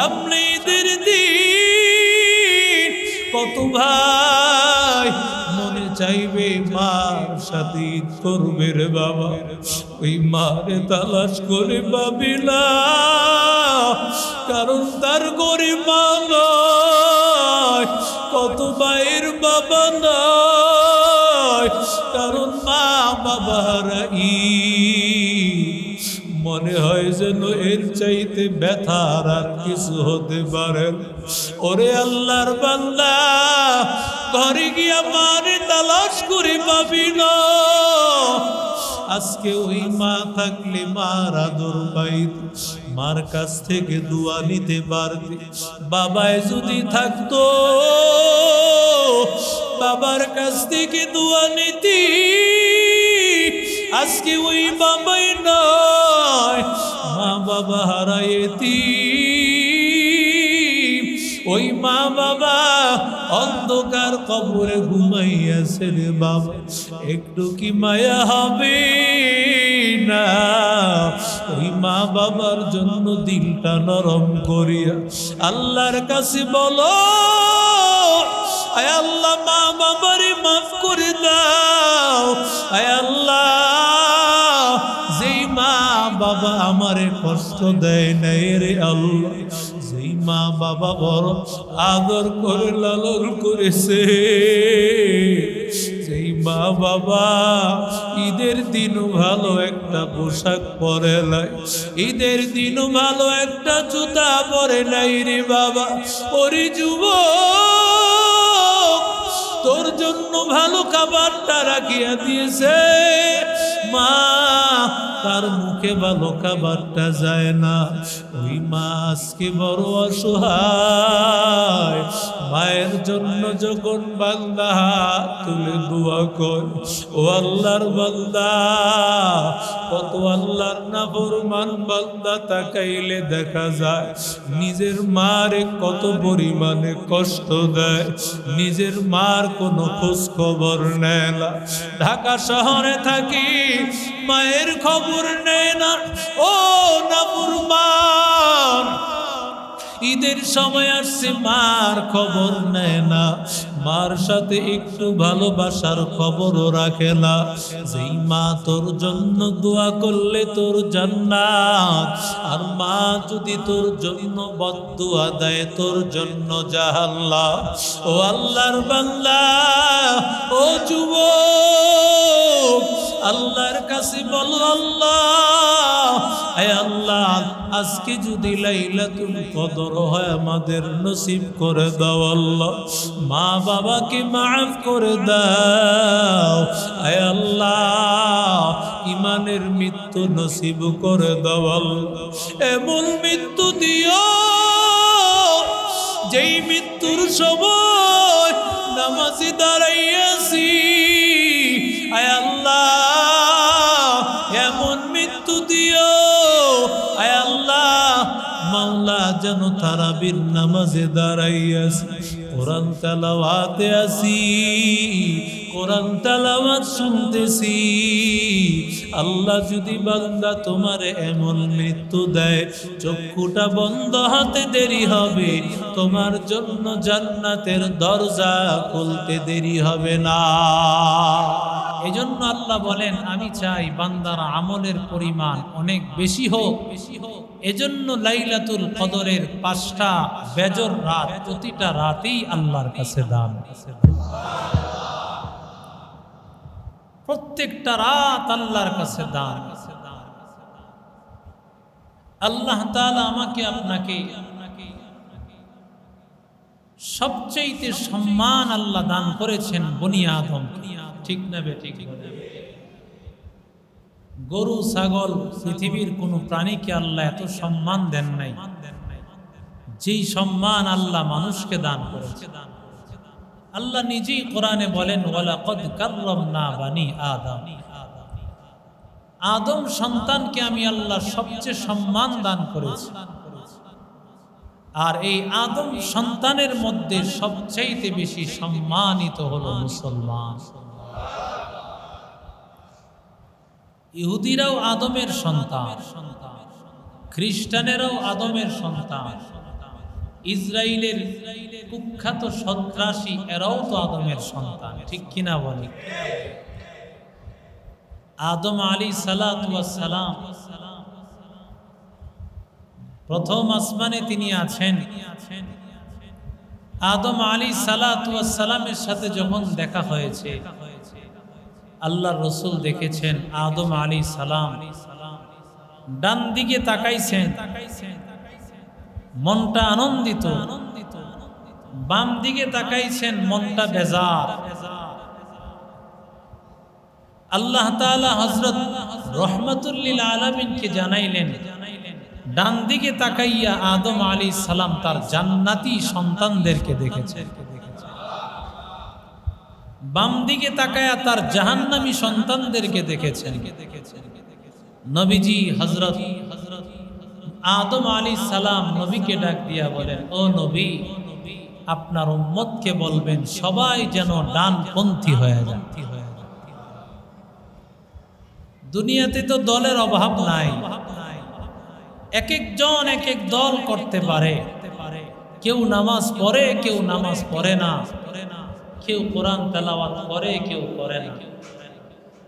সামনে ঈদের দিন কত ভাই মনে চাইবে মার সাথে ঈদ করবে রে বাবা। ওই মারে তালাশ করে পাবি কারণ তার গরিব মা কত ভাইয়ের বাবা নয়, কারণ মা বাবার ঈদ মনে হয় যেন এর চাইতে ব্যথার আর কিছু হতে পারে ওরে আল্লাহর বান্দা, ঘরে গিয়া মারে তালাশ করে পাবি না। আজকে ওই মা থাকলে মার আদর পাইত, মার কাছ থেকে দোয়া নিতে পারতে। বাবায় যদি থাকতো, বাবার কাছ থেকে দোয়া নিতি। আজকে ওই মা বাবা ওই মা বাবা অন্ধকার কবরে ঘুমাইয়াছে রে বাবা। একটু কি মায়া হবে না? ওই মা বাবার জন্য দিলটা নরম করিয়া আল্লাহর কাছে বলো, আয় আল্লাহ মা বাবারে মাফ করে দাও। আয় আল্লাহ বাবা আমারে কষ্ট দেয় নাই রে আল্লাহ। যেই মা বাবা বড় আদর করে, লালন করেছে। সেই মা বাবা ঈদের দিনও ভালো একটা পোশাক পরে নাই, ঈদের দিনও ভালো একটা জুতা পরে নাই রে বাবা। ওরে যুবক, তোর জন্য ভালো খাবারটা রাখিয়া দিয়েছে। মা তার মুখে ভালো খাবারটা যায় না। ওই মাছকে বড় অসহায়। মায়ের জন্য যখন বান্দা তুলে দোয়া কর, ও আল্লাহর বান্দা, কত আল্লাহর না ফরমান বান্দা তাকাইলে দেখা যায়, নিজের মারে কত পরিমাণে কষ্ট দেয়, নিজের মার কোনো খোঁজ খবর নেয় না। ঢাকা শহরে থাকি, মায়ের খবর নেয় না, ও নাফরমান ঈদের সময় আসছে মার খবর নেয় না। মার সাথে একটু ভালোবাসার খবরও রাখে না। যেই মা তোর জন্য দোয়া করলে তোর জান্নাত, আর মা যদি তোর জন্য বদুয়া দেয় তোর জন্য জাহাল্লা ও আল্লাহর বান্দা, ও যুবক আল্লাহর কাছে বলো, আল্লাহ আল্লাহ, আজকে যদি লাইলা লাইলাতুল কদর হয় আমাদের নসিব করে দাও, আল্লাহ। মা বাবাকে মাফ করে দাও, আয় আল্লাহ ইমানের মৃত্যু নসিব করে দাও, আল্লাহ। এমন মৃত্যু দিও, যেই মৃত্যুর সময় নামাজি দাঁড়াইয়াছি যেন তারাবির নামাজে দাঁড়াইয়াছি। কোরআন তালাওয়াতে আসি, কোরআন তালাওয়াত শুনতেছি। আল্লাহ যদি বান্দা তোমার এমন মৃত্যু দেয়, চক্ষুটা বন্ধ, হাতে দেরি হবে। তোমার জন্য জান্নাতের দরজা খুলতে দেরি হবে না। এজন্য আল্লাহ বলেন, আমি চাই বান্দার আমলের পরিমাণ অনেক বেশি হোক। বেশি হোক এজন্য লাইলাতুল কদরের পাঁচটা বেজর রাত প্রতিটা রাতেই আল্লাহর কাছে দান। প্রত্যেকটা রাত আল্লাহর কাছে দান। আল্লাহ তাআলা আমাকে, আপনাকে সবচেয়েতে সম্মান আল্লাহ দান করেছেন বনি আদম। ঠিক না বে ঠিক গরু, ছাগল, পৃথিবীর কোনো প্রাণীকে আল্লাহ এত সম্মান দেন নাই। যেই সম্মান আল্লাহ মানুষকে দান করেছে। আল্লাহ নিজেই কোরআনে বলেন বানি আদম। আদম সন্তানকে আমি আল্লাহ সবচেয়ে সম্মান দান করেছি। আর এই আদম সন্তানের মধ্যে সবচাইতে বেশি সম্মানিত হলো মুসলমান। ইহুদিরাও আদমের সন্তান, খ্রিস্টানেরাও আদমের সন্তান। ইসরায়েলের কুখ্যাত সন্ত্রাসী এরাও তো আদমের সন্তান, ঠিক কিনা বলি? আদম আলী সালাম প্রথম আসমানে তিনি আছেন। আদম আলী সালামের সাথে যখন দেখা হয়েছে আল্লাহ রসুল দেখেছেন আদম আলী সালাম। ডান দিকে তাকাইছেন। মনটা আনন্দিত। বাম দিকে তাকাইছেন, মনটা বেজার। আল্লাহ হযরত রহমাতুল্লিল আলামিনকে জানাইলেন, ডান দিকে তাকাইয়া আদম আলী সালাম তার জান্নাতি সন্তানদেরকে দেখেছেন। বাম দিকে তাকায়া তার জাহান্নামী সন্তানদেরকে দেখেছেন। নবীজি হজরত আদম আলী সালাম নবীকে ডাক দিয়া বলেন, ও নবী, আপনার উম্মতকে বলবেন, সবাই যেন ডানপন্থী হয়ে দুনিয়াতে তো দলের অভাব নাই। এক একজন এক এক দল করতে পারে। কেউ নামাজ পড়ে, কেউ নামাজ পড়ে না। কেউ কোরআন তেলাওয়াত করে, কেউ করে না।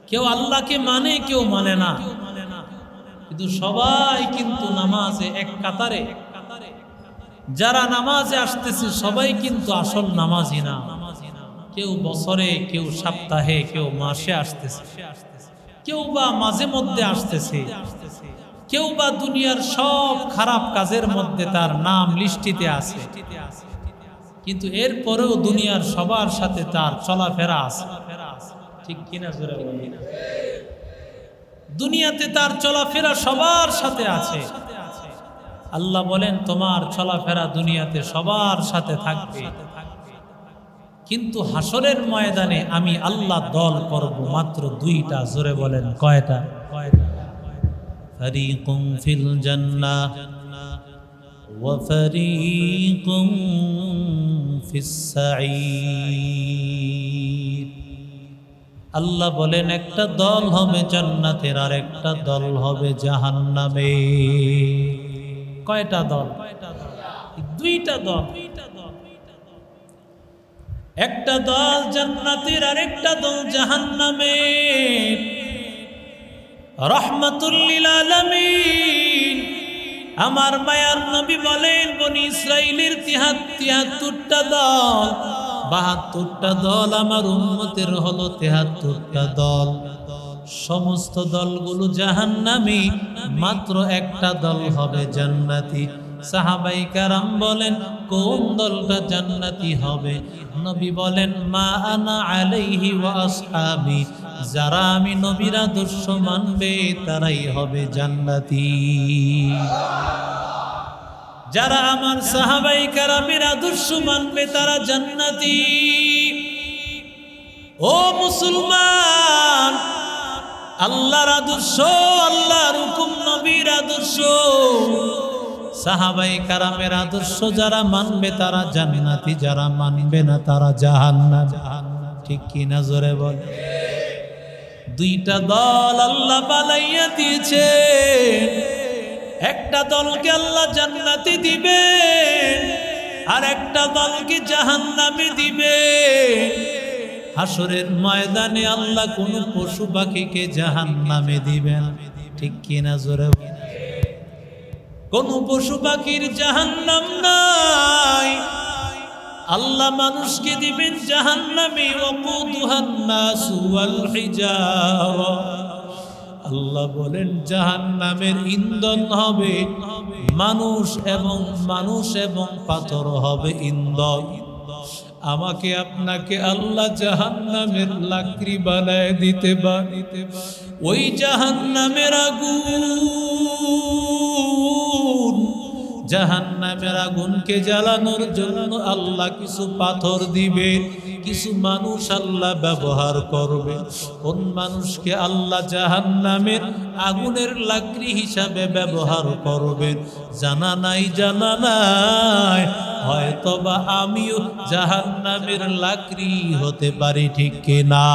কেউ আল্লাহকে মানে কেউ মানে না। কিন্তু সবাই কিন্তু নামাজে এক কাতারে। যারা নামাজে আসতেছে, সবাই কিন্তু আসল নামাজি না। কেউ বছরে, কেউ সপ্তাহে, কেউ মাসে আসতেছে। কেউ বা মাঝে মধ্যে আসতেছে। কেউ বা দুনিয়ার সব খারাপ কাজের মধ্যে তার নাম লিস্টিতে আছে। কিন্তু এরপরেও দুনিয়ার সবার সাথে তার চলাফেরা আছে। ঠিক কিনা জোরে দুনিয়াতে তার চলাফেরা সবার সাথে আছে। আল্লাহ বলেন তোমার চলাফেরা দুনিয়াতে সবার সাথে থাকবে। কিন্তু হাসরের ময়দানে আমি আল্লাহ দল করব মাত্র দুইটা জোরে বলেন কয়টা? কয়টা? ফরিকুম ফিল জান্নাহ। وفريق في السعير আল্লাহ বলেন একটা দল হবে জান্নাতের আর একটা দল হবে জাহান্নামে কয়টা দল দুইটা দল একটা দল জান্নাতের আর একটা দল জাহান্নামের রহমতুল্লিল আলমিন আমার মায়ার নবী বলেন, বনি ইসরায়েলের তিহাত তিয়াত্তরটা দল, বাহাত্তরটা দল আমার উন্মতের হলো তেহাত্তরটা দল। সমস্ত দলগুলো জাহান্নামি, মাত্র একটা দল হবে জান্নাতি। সাহাবাই কারাম বলেন, কোন দলটা জান্নাতি হবে? নবী বলেন, মা আনা আলাইহি ওয়া আসহাবি। যারা আমি নবীর আদর্শ মানবে, তারাই হবে জান্নাতি। যারা আমার সাহাবাই কারামের আদর্শ মানবে, তারা জান্নাতি। ও মুসলমান, আল্লাহর আদর্শ, আল্লাহর হুকুম, নবীর আদর্শ। সাহাবাই কারামের আদর্শ যারা মানবে, তারা জান্নাতি, যারা মানবে না, তারা জাহান্না জাহান্নাম। ঠিক কি না জোরে বল দুইটা দল আল্লাহ বানাইয়া দিয়েছে একটা দলকে আল্লাহ জান্নাতি দিবে আর একটা দলকে জাহান্নামে দিবে হাসরের ময়দানে আল্লাহ কোন পশু পাখিকে জাহান্নামে দিবেন। ঠিক কিনা জোরে কোন পশু পাখির জাহান্নাম নাই। আল্লাহ মানুষকে দিবেন জাহান্নামে আল্লাহ বলেন, জাহান্নামের ইন্ধন হবে মানুষ এবং মানুষ এবং পাথর হবে ইন্ধন। আমাকে আপনাকে আল্লাহ জাহান্নামের লাকড়ি বানায় দিতে বা ওই জাহান্নামের আগুন জাহান্নামের আগুনকে জ্বালানোর জন্য আল্লাহ কিছু পাথর দিবে, কিছু মানুষ আল্লাহ ব্যবহার করবে। কোন মানুষকে আল্লাহ জাহান্নামের আগুনের লাকড়ি হিসাবে ব্যবহার করবেন জানা নাই জানা নাই। হয়তোবা আমিও জাহান্নামের লাকড়ি হতে পারি, ঠিক কিনা?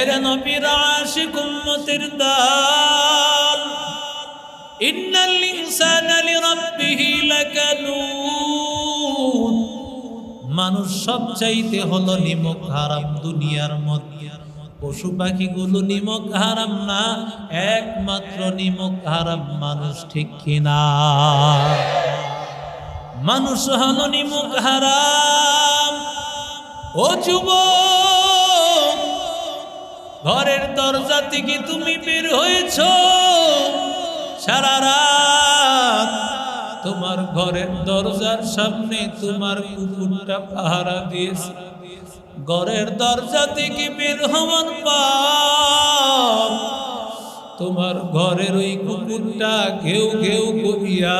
এর নবীর আশিক উম্মতের দাল। ইন্নাল ইনসানা লিরাব্বিহি লাকানুন মানুষ সবচাইতে হলো নিমক হারাম দুনিয়ার মধ্যে। পশু পাখিগুলো নিমক হারাম না, একমাত্র নিমক হারাম মানুষ ঠিক কিনা? মানুষ হলো নিমক হারাম। ও যুব ঘরের দরজা থেকে তুমি বের হয়েছ। সারা রাত তোমার ঘরের দরজার সামনে তোমার কুকুরটা পাহারা দিয়েছে। ঘরের দরজা থেকে বের হওয়ার পর তোমার ঘরের ওই কুকুরটা ঘেউ ঘেউ করিয়া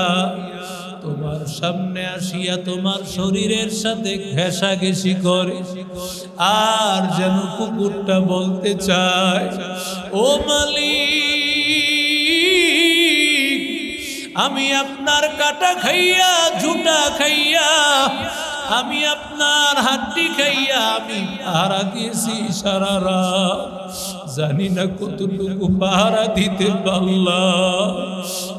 তোমার সামনে আসিয়া তোমার শরীরের সাথে ঘেঁষাঘেঁষি করে। আর যেন কুকুরটা বলতে চায়, ও মালিক আমি আপনার কাটা খাইয়া, ঝুটা খাইয়া, আমি আপনার হাড্ডি খাইয়া, আমি পাহারা দিয়েছি সারা রাত। জানি না কতটুকু পাহারা দিতে পারলাম।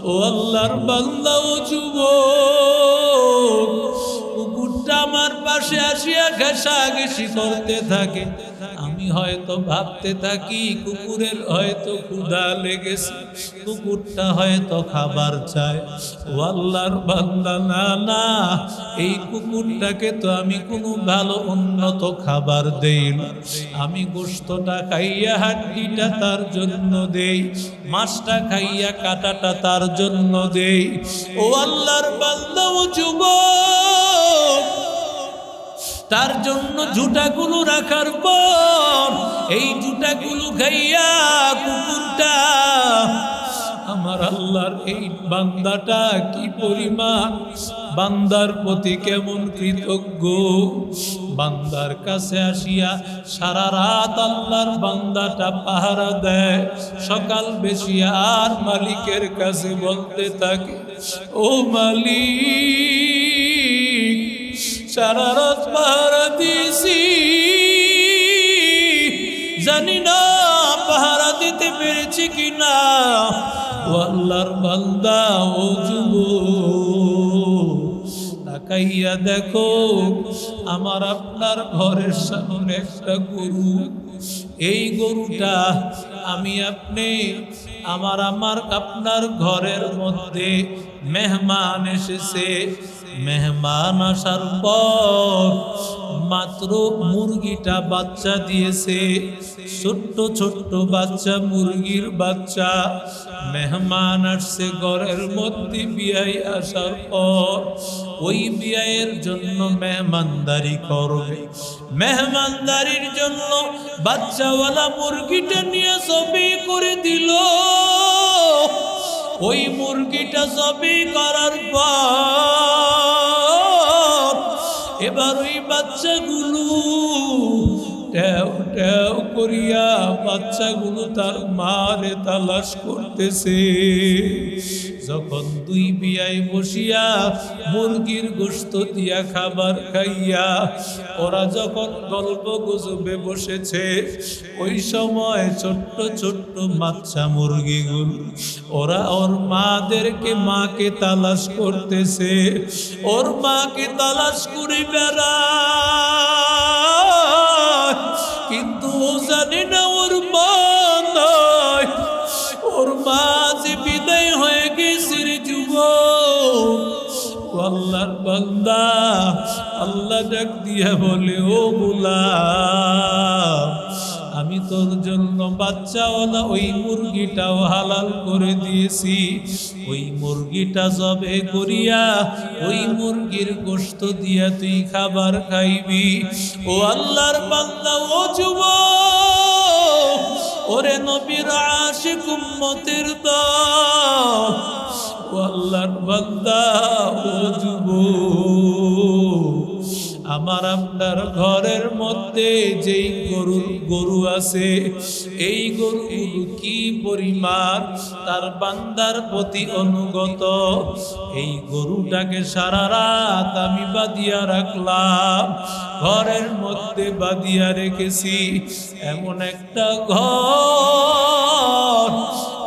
ও আল্লাহর বান্দা, ও যুবক, কুকুরটা আমার পাশে আসিয়া ঘেঁষা ঘেঁষি করতে থাকে। আমি হয়তো ভাবতে থাকি, কুকুরের হয়তো ক্ষুধা লেগেছে। কুকুরটা হয়তো খাবার চায়। ও আল্লাহর বান্দা, না না, এই কুকুরটাকে তো আমি কোনো ভালো উন্নত খাবার দেই না। আমি গোস্তটা খাইয়া, হাড্ডিটা তার জন্য দেই। মাছটা খাইয়া, কাটাটা তার জন্য দেই। ও আল্লাহর বান্দা, ও যুবক! তার জন্য জুটাগুলো রাখার পর, এই জুটাগুলো খাইয়া কুকুরটা, আমার আল্লাহর এই বান্দাটা কি পরিমাণ? বান্দার প্রতি কেমন কৃতজ্ঞ? বান্দার কাছে আসিয়া সারা রাত আল্লাহর বান্দাটা পাহারা দেয়। সকাল বেশি আর মালিকের কাছে বলতে থাকে, ও মালিক সারা রাত পাহারা দিয়েছি জানি না পাহারা দিতে পেরেছি কিনা। ও আল্লাহর বান্দা, ও যুব তাকাইয়া দেখো, আমার আপনার ঘরের সামনে একটা গরু। এই গরুটা আমি আপনি, আমার আমার আপনার ঘরের মধ্যে মেহমান এসেছে। মেহমান আসার পর মাত্র মুরগিটা বাচ্চা দিয়েছে। ছোট্ট ছোট্ট বাচ্চা, মুরগির বাচ্চা। মেহমান আসছে ঘরের মধ্যে বিয়াই আসার পর। ওই বিয়ের জন্য মেহমানদারি করবে। মেহমানদারির জন্য বাচ্চাওয়ালা মুরগিটা নিয়ে ছবি করে দিল। ওই মুরগিটা ছবি করার পর এবার ওই বাচ্চাগুলো ট্যাও ট্যাও করিয়া বাচ্চাগুলো তার মারে তালাশ করতেছে। যখন দুই বিয়াই বসিয়া মুরগির গোস্ত দিয়া খাবার খাইয়া, ওরা যখন গল্প গুজবে বসেছে, ওই সময় ছোট্ট ছোট্ট বাচ্চা মুরগিগুলো, ওরা ওর মাদেরকে মাকে তালাশ করতেছে। ওর মাকে তালাশ করে কিন্তু ও জানে না ওর মা নয় ওর মা যে বিদায় হয়ে গেছে রে যুবক আল্লাহর বান্দা, আল্লাহ ডাক দিয়া বলে, ও গোলাম আমি তোর জন্য বাচ্চাওয়ালা, ওই মুরগিটাও হালাল করে দিয়েছি। ওই মুরগিটা জবে করিয়া, ওই মুরগির গোস্ত দিয়া তুই খাবার খাইবি। ও আল্লাহর বান্দা, ও যুব ওরে নবীর আশিক উম্মতের দল। ও আল্লাহর বান্দা, ও যুব আমার আপনার ঘরের মধ্যে যেই গরু গরু আছে, এই গরুগুলো কি পরিমাণ? তার বান্দার প্রতি অনুগত। এই গরুটাকে সারা রাত আমি বাদিয়া রাখলাম, ঘরের মধ্যে বাদিয়া রেখেছি। এমন একটা ঘর,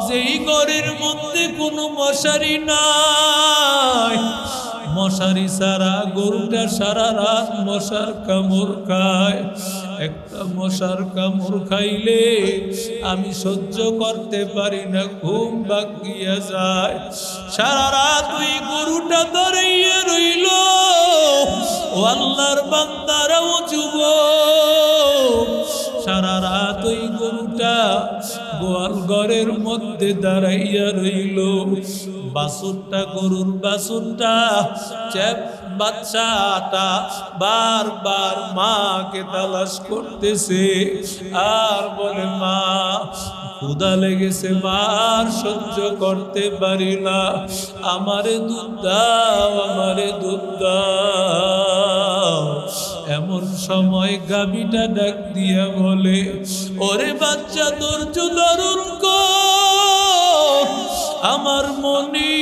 যেই ঘরের মধ্যে কোনো মশারি নাই। মশারি সারা, গরুটা সারা রাত মশার কামড় খায়। একটা মশার কামড় খাইলে আমি সহ্য করতে পারি না, ঘুম বাকিয়া যায়। সারা রাত ওই গরুটা দাঁড়িয়ে রইল। ও আল্লাহর বান্দারাও যুব সারা রাত ওই গরুটা গোয়াল ঘরের মধ্যে দাঁড়াইয়া রইল। বাসুরটা গরুর বাসুরটা চেপ বাচ্চাটা বারবার মাকে তালাশ করতেছে। আর বলে, মা ক্ষুদা লেগেছে মার সহ্য করতে পারি না। আমারে দুধ দাও, আমারে দুধ দাও। এমন সময় গাবিটা ডাক দিয়া বলে, ওরে বাচ্চা তোর কর আমার মনি।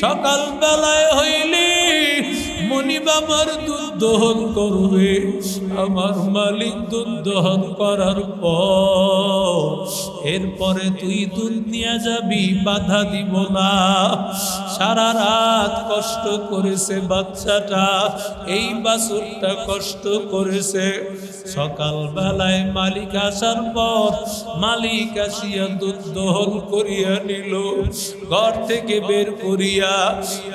সকাল বেলায় হইলে বাবার দুধ দহন করবে। আমার মালিক দুধ দহন করার পর এরপরে তুই দুধ নিয়ে যাবি, বাধা দিব না। সারা রাত কষ্ট করেছে বাচ্চাটা, এই বাসুরটা কষ্ট করেছে। সকাল বেলায় মালিক আসার পর মালিক আসিয়া দুধ দহন করিয়া নিল। ঘর থেকে বের করিয়া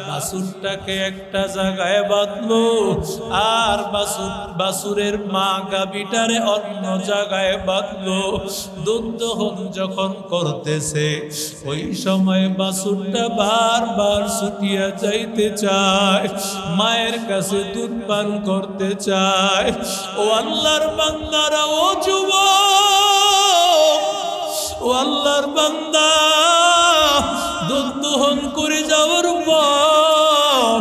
বাসুরটাকে একটা জায়গায় বাঁধলো। আর বাসুর, বাসুরের মা গাবিটারে অন্য জায়গায় বাঁধলো। দুধ দহন যখন করতেছে, ওই সময় বাসুরটা বারবার ছুটিয়া যাইতে চায়, মায়ের কাছে দুধ পান করতে চায়। ও আল্লাহর বান্দারা ও যুবক, ও আল্লাহর বান্দা, দুধ করে যাওয়ার পর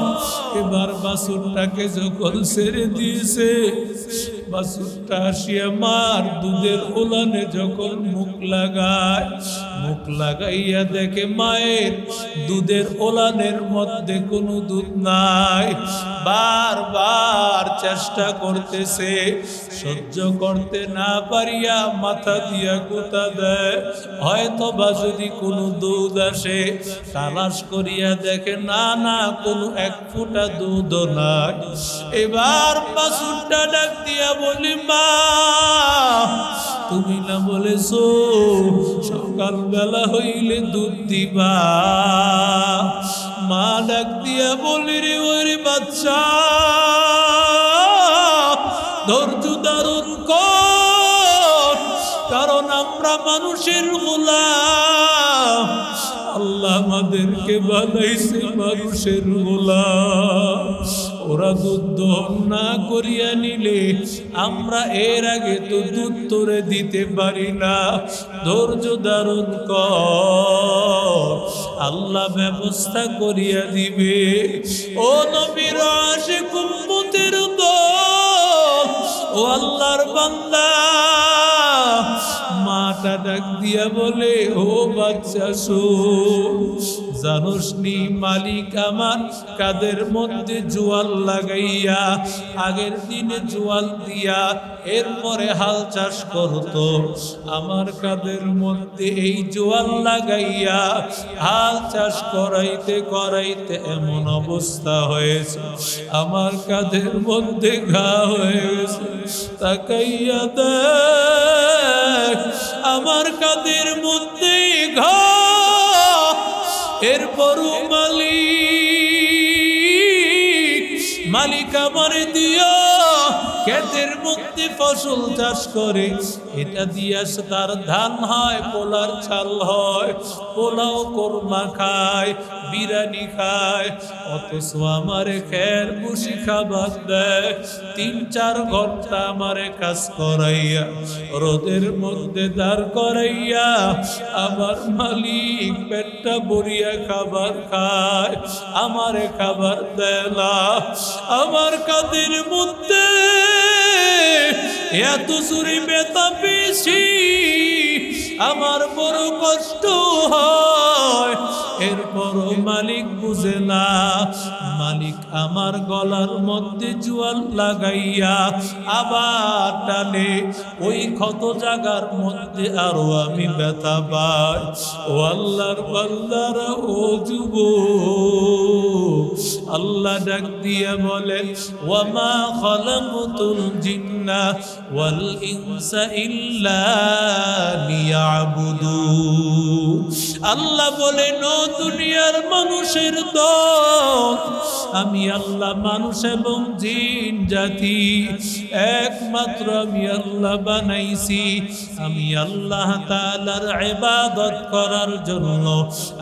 এবার বাসুরটাকে যখন ছেড়ে দিয়েছে বাসুরটা আসিয়া মার দুধের ওলানে যখন মুখ লাগায়, মুখ লাগাইয়া দেখে মায়ের দুধের ওলানের মধ্যে কোনো দুধ নাই। বারবার চেষ্টা করতেছে, সহ্য করতে না পারিয়া মাথা দিয়া গোতা দেয়। হয়তো বা যদি কোনো দুধ আসে, তালাশ করিয়া দেখে, না না, কোনো এক ফোঁটা দুধ নাই। এবার বাসুরটা ডাক দিয়া বলি, মা, তুমি না বলেছ, সকালবেলা হইলে দুধ দিবা। মা ডাক দিয়া বলি রে, ওরে বাচ্চা, ধৈর্য দারুণ কর, কারণ আমরা মানুষের গোলাম। আল্লাহ আমাদেরকে বানাইছে মানুষের গোলাম। ওরা দুধ না করিয়া নিলে আমরা এর আগে তো দুধ তোরে দিতে পারি না। ধৈর্য ধারণ কর, আল্লাহ ব্যবস্থা করিয়া দিবে। ও নবীর আসে কুম্মতের ও আল্লাহর বান্দা মাটা ডাক দিয়া বলে, ও বাচ্চা শোন জানোস নি মালিক আমার কাদের মধ্যে জোয়াল লাগাইয়া, আগের দিনে জোয়াল দিয়া এরপরে হাল চাষ করতো। আমার কাদের মধ্যে এই জোয়াল লাগাইয়া হাল চাষ করাইতে করাইতে এমন অবস্থা হয়েছে। আমার কাদের মধ্যে ঘা হয়ে গেছে তাকাইয়া দেখ আমার কাদের মধ্যে ঘা এরপরও মালিক মালিক আমার দিও ক্ষেতের মধ্যে ফসল চাষ করে। এটা দিয়ে তার ধান হয়, পোলার চাল হয়, পোলাও কোরমা খায়, বিরিয়ানি খায়, অথচ আমারে খের বসি খাবার দেয়। তিন চার ঘণ্টা আমারে কাজ করাইয়া, রোদের মধ্যে দাঁড় করাইয়া, আমার মালিক পেটটা ভরিয়া খাবার খায়, আমারে খাবার দেয় না। আমার কাদের মধ্যে এত জোরে বেতা পেয়েছি আমার বড় কষ্ট হয়। এরপরও মালিক বুঝে না। মালিক আমার গলার মধ্যে জুয়াল লাগাইয়া আবার টানে। ওই ক্ষত জাগার মধ্যে আরও আমি ব্যথা পাই। ও আল্লাহর বান্দারা, ও যুব আল্লাহ ডাক দিয়ে বলে, ওয়ামা খালাকুতুল জিন্না ওয়াল ইনসা ইল্লা লিয়াবুদু। আল্লাহ বলে, নো দুনিয়ার মানুষের দল আমি আল্লাহ মানুষ এবং জিন জাতি। একমাত্র আমি আল্লাহ বানাইছি। আমি আল্লাহ তাআলার ইবাদত করার জন্য,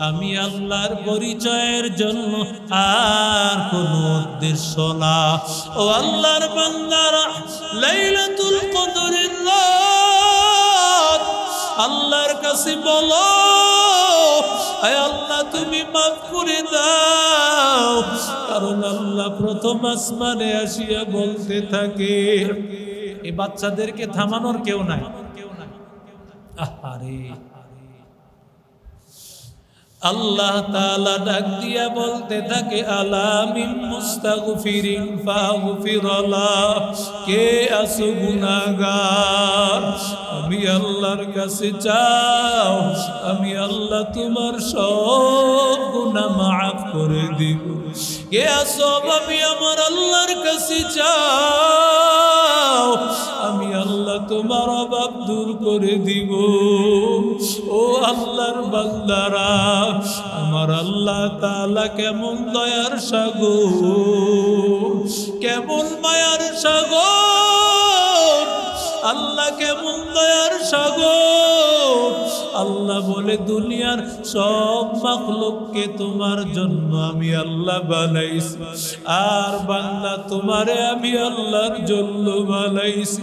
আমি আল্লাহর পরিচয়ের জন্য আর কোনো উদ্দেশ্য না। ও আল্লাহর বান্দারা কদরের আল্লাহর কাছে বলো আয় আল্লাহ, তুমি মাফ করে দাও। কারণ আল্লাহ প্রথম আসমানে আসিয়া বলতে থাকে এই বাচ্চাদেরকে থামানোর কেউ নাই। আহারে আল্লাহ তালা ডাক দিয়া বলতে থাকে, আলামিন মুস্তাগফিরিন ফাগফিরালা, কে আসো গুনাহগার? আমি আল্লাহর কাছে চাও, আমি আল্লাহ তোমার সব গুনাহ মাফ করে দিব। কে আসো আমি আমার আল্লাহর কাছে চাও। তোমার অভাব দূর করে দিব। ও আল্লাহর বান্দারা, আমার আল্লাহ তালা কেমন দয়ার সাগর, কেমন মায়ার সাগর, আল্লাহ কেমন দয়ার সাগর। আল্লাহ বলে, দুনিয়ার সব মাখলুককে তোমার জন্য আমি আল্লাহ বানাইছি। আর বান্দা তোমারে আমি আল্লাহর জন্য বানাইছি।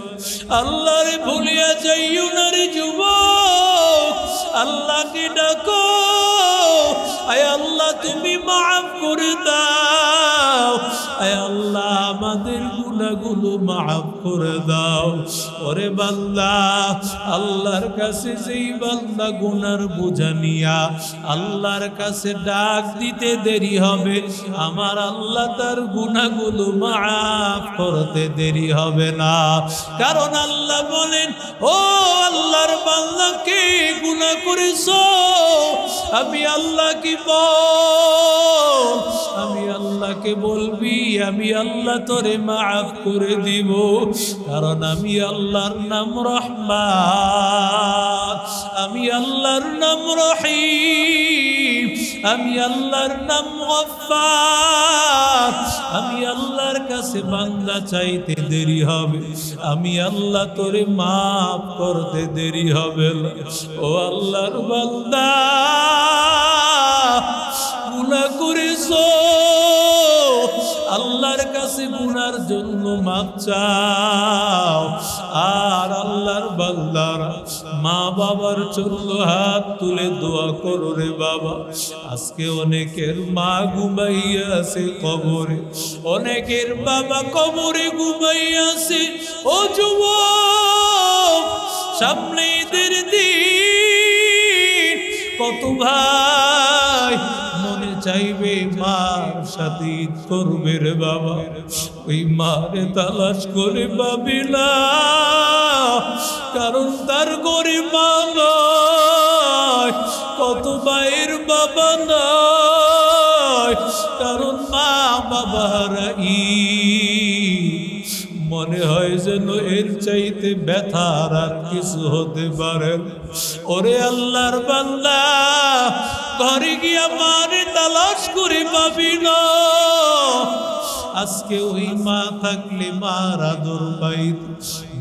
আল্লাহরে ভুলিয়া যাইও না রে যুবক। আল্লাহকে ডাকো। আয় আল্লাহ, তুমি মাফ করে দাও। আয় আল্লাহ, আমাদের গুনাহগুলো মাফ করে দাও। ওরে বান্দা, আল্লাহর কাছে যেই বান্দা গুনার বোঝা নিয়া আল্লাহর কাছে ডাক দিতে দেরি হবে, আমার আল্লাহ তার গুনাহগুলো মাফ করতে দেরি হবে না। কারণ আল্লাহ বলেন, ও আল্লাহর বান্দা, কে গুনাহ করেছ? আমি আল্লাহ কি বল, আমি আল্লাহকে বলবি, আমি আল্লাহ তোরে মাফ করে দিব, কারণ আমি আল্লাহর নাম রহমান। আমি আল্লাহর নাম রহিম। আমি আল্লাহর নাম গফফার। আমি আল্লাহর কাছে বান্দা চাইতে দেরি হবে। আমি আল্লাহ তোরে মাফ করতে দেরি হবে। ও আল্লাহর বান্দা, গুনাহ করেছ। আল্লাহর কাছে গুনার জন্য মাপ চাও। আর আল্লাহর বান্দারা মা বাবার জন্য হাত তুলে দোয়া করো রে বাবা। আজকে অনেকের মা ঘুমাইয়া আছে কবরে, অনেকের বাবা কবরে ঘুমাইয়া আছে। ও যুবক, সামনে দিন, কত ভাই চাইবে মার সাথে করবে রে বাবা। ওই মারে তালাশ করে না কারণ তার গরিব কত ভাইয়ের বাবা নয়, কারণ মা বাবারা ই মনে হয় যেন এর চাইতে ব্যথার আর কিছু হতে পারে ওরে আল্লাহর বান্দা ঘরে গিয়া মারে তালাশ করে পাবি না। আজকে ওই মা থাকলে মার আদর পাইত,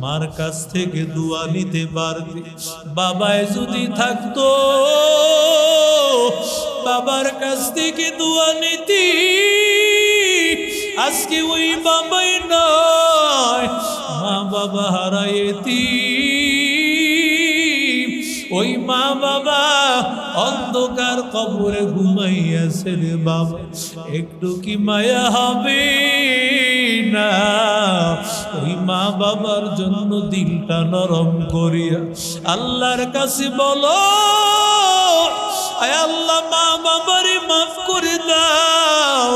মার কাছ থেকে দোয়া নিতে পারবে বাবায় যদি থাকতো, বাবার কাছ থেকে দোয়া নিতি। আজকে ওই বাবাই নয় মা বাবা হারাইতি ওই মা বাবা অন্ধকার কবরে ঘুমাইয়াছে রে বাবা। একটু কি মায়া হবে না? ওই মা বাবার জন্য দিলটা নরম করিয়া আল্লাহর কাছে বলো, আয় আল্লাহ, মা বাবারে মাফ করে দাও।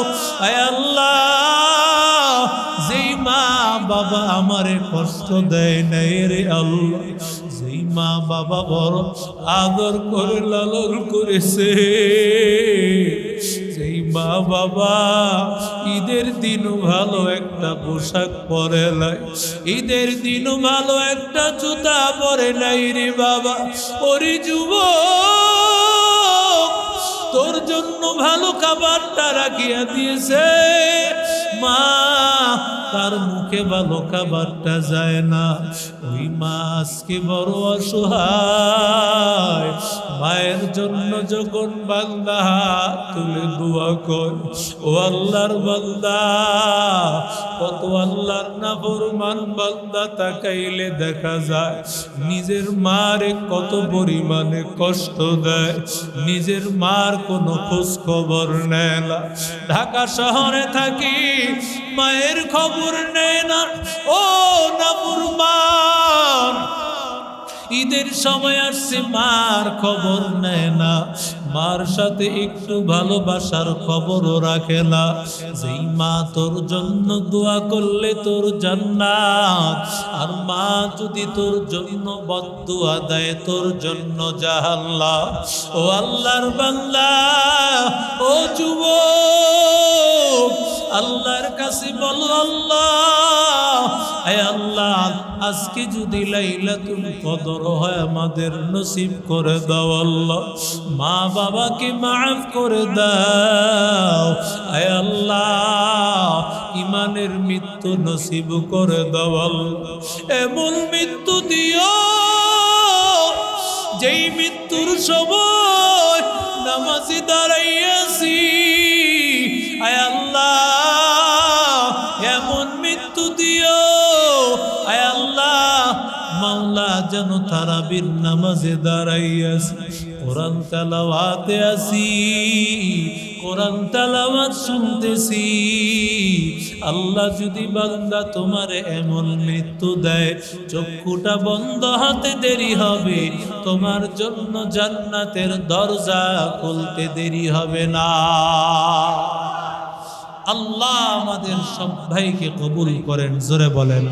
আয় আল্লাহ, যেই মা বাবা আমারে কষ্ট দেয় নাই রে আল্লাহ মা বাবা বড় আদর করে, লালন করেছে। সেই মা বাবা ঈদের দিনও ভালো একটা পোশাক পরে নাই, ঈদের দিনও ভালো একটা জুতা পরে নাই রে বাবা। ওরে যুবক, তোর জন্য ভালো খাবারটা রাখিয়া দিয়েছে। মা তার মুখে ভালো খাবারটা যায় না। ওই মা আজকে বড় অসহায়। মায়ের জন্য যখন বান্দা তুলে দোয়া কর ও আল্লাহর বান্দা, কত আল্লাহর না ফরমান বান্দা তাকাইলে দেখা যায়, নিজের মারে কত পরিমাণে কষ্ট দেয়, নিজের মার কোনো খোঁজ খবর নেয় না। ঢাকা শহরে থাকি, মায়ের খবর নেয় না ও নাফরমান ঈদের সময় আসছে, মার খবর নেয় না। মার সাথে একটু ভালোবাসার খবরও রাখে না। যেই মা তোর জন্য দোয়া করলে তোর জান্নাত, আর মা যদি তোর জন্য বদুয়া দেয়, তোর জন্য জাহাল্লা ও আল্লাহর বাংলা ও যুবক আল্লাহর কাছে বলো, আল্লাহ আল্লাহ, আজকে যদি লাইলা লাইলাতুল কদর হয় আমাদের নসিব করে দাও, আল্লাহ। মা বাবাকে মাফ করে দাও। আয় আল্লাহ ইমানের মৃত্যু নসিব করে দাও, আল্লাহ। এমন মৃত্যু দিও, যেই মৃত্যুর সময় তারাবির নামাজে দাঁড়াইয়াছি কোরআন তেলাওয়াতে আসি, কোরআন তেলাওয়াত শুনতেছি। আল্লাহ যদি বান্দা তোমার এমন মৃত্যু দেয়, চক্ষুটা বন্ধ, হাতে দেরি হবে, তোমার জন্য জান্নাতের দরজা খুলতে দেরি হবে না। আল্লাহ আমাদের সব ভাইকে কবুল করেন, জোরে বলেন।